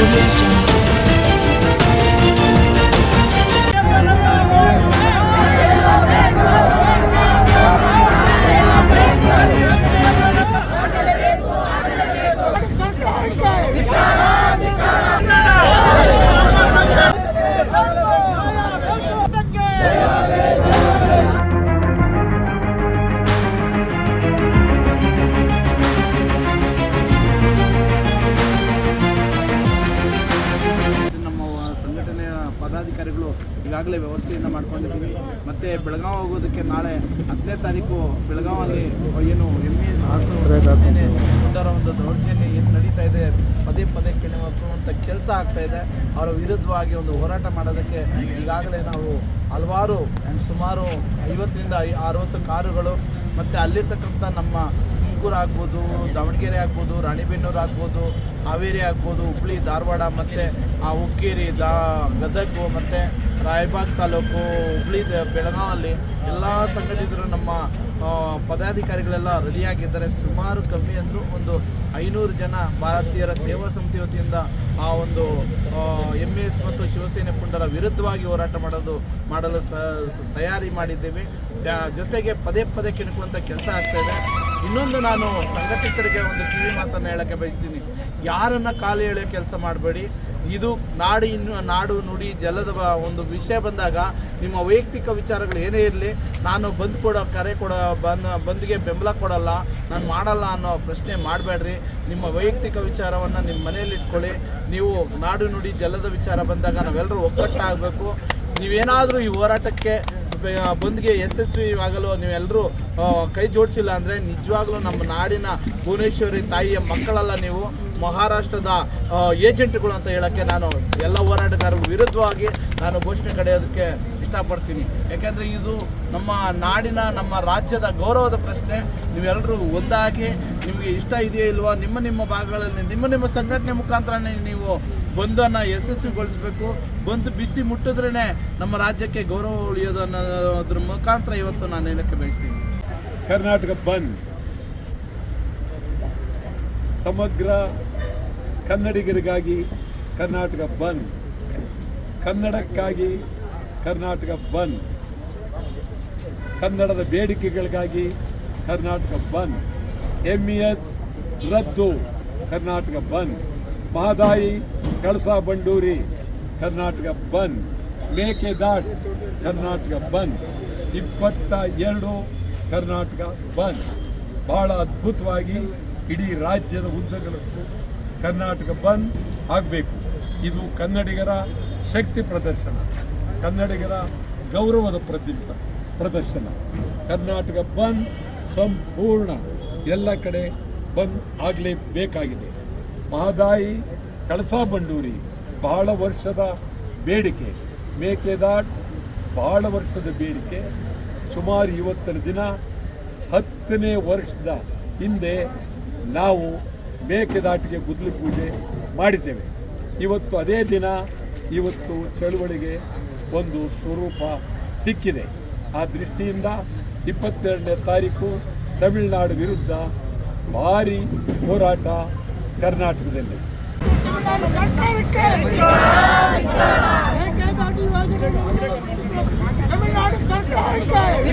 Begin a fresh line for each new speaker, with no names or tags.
Absolute ಪದಾಧಿಕಾರಿಗಳು ಈಗಾಗಲೇ ವ್ಯವಸ್ಥೆಯನ್ನು ಮಾಡ್ಕೊಂಡಿದ್ದೀವಿ. ಮತ್ತು ಬೆಳಗಾವಿ ಹೋಗೋದಕ್ಕೆ ನಾಳೆ ಹತ್ತನೇ ತಾರೀಕು ಬೆಳಗಾವಲ್ಲಿ ಏನು ಎಂ ಎ ಸುಂದರ ಒಂದು ದೌರ್ಜನ್ಯ ಏನು ನಡೀತಾ ಇದೆ ಪದೇ ಪದೇ ಕೆಣವಾಕುವಂಥ ಕೆಲಸ ಆಗ್ತಾ ಇದೆ. ಅವರ ವಿರುದ್ಧವಾಗಿ ಒಂದು ಹೋರಾಟ ಮಾಡೋದಕ್ಕೆ ಈಗಾಗಲೇ ನಾವು ಹಲವಾರು ಸುಮಾರು ಐವತ್ತರಿಂದ ಅರುವತ್ತು ಕಾರುಗಳು ಮತ್ತು ಅಲ್ಲಿರ್ತಕ್ಕಂಥ ನಮ್ಮ ತುಮಕೂರು ಆಗ್ಬೋದು, ದಾವಣಗೆರೆ ಆಗ್ಬೋದು, ರಾಣಿಬೆನ್ನೂರು ಆಗ್ಬೋದು, ಹಾವೇರಿ ಆಗ್ಬೋದು, ಹುಬ್ಳಿ, ಧಾರವಾಡ ಮತ್ತು ಆ ಉಕ್ಕೇರಿ ದಾ, ಗದಗು ಮತ್ತು ರಾಯಬಾಗ್ ತಾಲೂಕು, ಹುಬ್ಳಿ ಬೆಳಗಾವಲ್ಲಿ ಎಲ್ಲ ಸಂಘಟಿತರು ನಮ್ಮ ಪದಾಧಿಕಾರಿಗಳೆಲ್ಲ ರೆಡಿಯಾಗಿದ್ದಾರೆ. ಸುಮಾರು ಕಮ್ಮಿ ಅಂದರೂ ಒಂದು ಐನೂರು ಜನ ಭಾರತೀಯರ ಸೇವಾ ಸಮಿತಿ ವತಿಯಿಂದ ಆ ಒಂದು ಎಂ ಎಸ್ ಮತ್ತು ಶಿವಸೇನೆ ಪುಂಡರ ವಿರುದ್ಧವಾಗಿ ಹೋರಾಟ ಮಾಡೋದು, ಮಾಡಲು ಸ, ತಯಾರಿ ಮಾಡಿದ್ದೇವೆ. ಜೊತೆಗೆ ಪದೇ ಪದೇ ಕೆಣಕುವಂಥ ಕೆಲಸ ಆಗ್ತಾ ಇದೆ. ಇನ್ನೊಂದು ನಾನು ಸಂಘಟಿತರಿಗೆ ಒಂದು ಕಿವಿ ಮಾತನ್ನು ಹೇಳೋಕ್ಕೆ ಬಯಸ್ತೀನಿ. ಯಾರನ್ನು ಕಾಲು ಎಳೆಯೋ ಕೆಲಸ ಮಾಡಬೇಡಿ. ಇದು ನಾಡಿ ನಾಡು ನುಡಿ ಜಲದ ಒಂದು ವಿಷಯ ಬಂದಾಗ ನಿಮ್ಮ ವೈಯಕ್ತಿಕ ವಿಚಾರಗಳು ಏನೇ ಇರಲಿ, ನಾನು ಬಂದ್ ಕೊಡೋ ಕರೆ ಕೊಡೋ ಬಂದ್, ಬಂದ್ಗೆ ಬೆಂಬಲ ಕೊಡಲ್ಲ, ನಾನು ಮಾಡಲ್ಲ ಅನ್ನೋ ಪ್ರಶ್ನೆ ಮಾಡಬೇಡ್ರಿ. ನಿಮ್ಮ ವೈಯಕ್ತಿಕ ವಿಚಾರವನ್ನು ನಿಮ್ಮ ಮನೆಯಲ್ಲಿ ಇಟ್ಕೊಳ್ಳಿ. ನೀವು ನಾಡು ನುಡಿ ಜಲದ ವಿಚಾರ ಬಂದಾಗ ನಾವೆಲ್ಲರೂ ಒಗ್ಗಟ್ಟಾಗಬೇಕು. ನೀವೇನಾದರೂ ಈ ಹೋರಾಟಕ್ಕೆ ಬಂದ್ಗೆ ಯಶಸ್ವಿಯಾಗಲು ನೀವೆಲ್ಲರೂ ಕೈ ಜೋಡಿಸಿಲ್ಲ ಅಂದರೆ ನಿಜವಾಗ್ಲೂ ನಮ್ಮ ನಾಡಿನ ಭುವನೇಶ್ವರಿ ತಾಯಿಯ ಮಕ್ಕಳಲ್ಲ ನೀವು. ಮಹಾರಾಷ್ಟ್ರದ ಏಜೆಂಟ್ಗಳು ಅಂತ ಹೇಳೋಕ್ಕೆ ನಾನು ಎಲ್ಲ ಹೋರಾಟಗಾರರ ವಿರುದ್ಧವಾಗಿ ನಾನು ಘೋಷಣೆ ಕಡೆಯೋದಕ್ಕೆ ಇಷ್ಟಪಡ್ತೀನಿ. ಯಾಕೆಂದರೆ ಇದು ನಮ್ಮ ನಾಡಿನ, ನಮ್ಮ ರಾಜ್ಯದ ಗೌರವದ ಪ್ರಶ್ನೆ. ನೀವೆಲ್ಲರೂ ಒಂದಾಗಿ, ನಿಮಗೆ ಇಷ್ಟ ಇದೆಯೋ ಇಲ್ವೋ, ನಿಮ್ಮ ನಿಮ್ಮ ಭಾಗಗಳಲ್ಲಿ, ನಿಮ್ಮ ನಿಮ್ಮ ಸಂಘಟನೆ ಮುಖಾಂತರನೇ ನೀವು ಬಂದನ್ನು ಯಶಸ್ವಿಗೊಳಿಸಬೇಕು. ಬಂದು ಬಿಸಿ ಮುಟ್ಟಿದ್ರೇ ನಮ್ಮ ರಾಜ್ಯಕ್ಕೆ ಗೌರವ ಉಳಿಯೋದು ಅನ್ನೋದ್ರ ಮುಖಾಂತರ ಇವತ್ತು ನಾನು ಹೇಳಕ್ಕೆ ಬಯಸ್ತೀನಿ.
ಕರ್ನಾಟಕ ಬಂದ್. ಸಮಗ್ರ ಕನ್ನಡಿಗರಿಗಾಗಿ ಕರ್ನಾಟಕ ಬಂದ್. ಕನ್ನಡಕ್ಕಾಗಿ ಕರ್ನಾಟಕ ಬಂದ್. ಕನ್ನಡದ ಬೇಡಿಕೆಗಳಿಗಾಗಿ ಕರ್ನಾಟಕ ಬಂದ್. ಎಂ ಎಸ್ ರದ್ದು. ಕರ್ನಾಟಕ ಬಂದ್. ಮಹದಾಯಿ, ಕಳಸಾ ಬಂಡೂರಿ, ಕರ್ನಾಟಕ ಬಂದ್. ಮೇಕೆದಾಟ್ ಕರ್ನಾಟಕ ಬಂದ್. ಇಪ್ಪತ್ತ ಎರಡು ಕರ್ನಾಟಕ ಬಂದ್. ಬಹಳ ಅದ್ಭುತವಾಗಿ ಇಡೀ ರಾಜ್ಯದ ಉದ್ದಗಳಕ್ಕೂ ಕರ್ನಾಟಕ ಬಂದ್ ಆಗಬೇಕು. ಇದು ಕನ್ನಡಿಗರ ಶಕ್ತಿ ಪ್ರದರ್ಶನ. ಕನ್ನಡಿಗರ ಗೌರವದ ಪ್ರತಿಭ ಪ್ರದರ್ಶನ. ಕರ್ನಾಟಕ ಬಂದ್ ಸಂಪೂರ್ಣ ಎಲ್ಲ ಕಡೆ ಬಂದ್ ಆಗಲೇಬೇಕಾಗಿದೆ. ಮಹದಾಯಿ ಕಳಸಾ ಬಂಡೂರಿ ಬಹಳ ವರ್ಷದ ಬೇಡಿಕೆ. ಮೇಕೆದಾಟ್ ಬಹಳ ವರ್ಷದ ಬೇಡಿಕೆ. ಸುಮಾರು ಇವತ್ತಿನ ದಿನ, ಹತ್ತನೇ ವರ್ಷದ ಹಿಂದೆ ನಾವು ಮೇಕೆದಾಟಿಗೆ ಗುದ್ಲಿ ಪೂಜೆ ಮಾಡಿದ್ದೇವೆ. ಇವತ್ತು ಅದೇ ದಿನ, ಇವತ್ತು ಚಳುವಳಿಗೆ ಒಂದು ಸ್ವರೂಪ ಸಿಕ್ಕಿದೆ ಆ ದೃಷ್ಟಿಯಿಂದ ಇಪ್ಪತ್ತೆರಡನೇ ತಾರೀಕು ತಮಿಳುನಾಡು ವಿರುದ್ಧ ಭಾರಿ ಹೋರಾಟ ಕರ್ನಾಟಕದಲ್ಲಿ
ಸರ್ಕಾರಕ್ಕೆ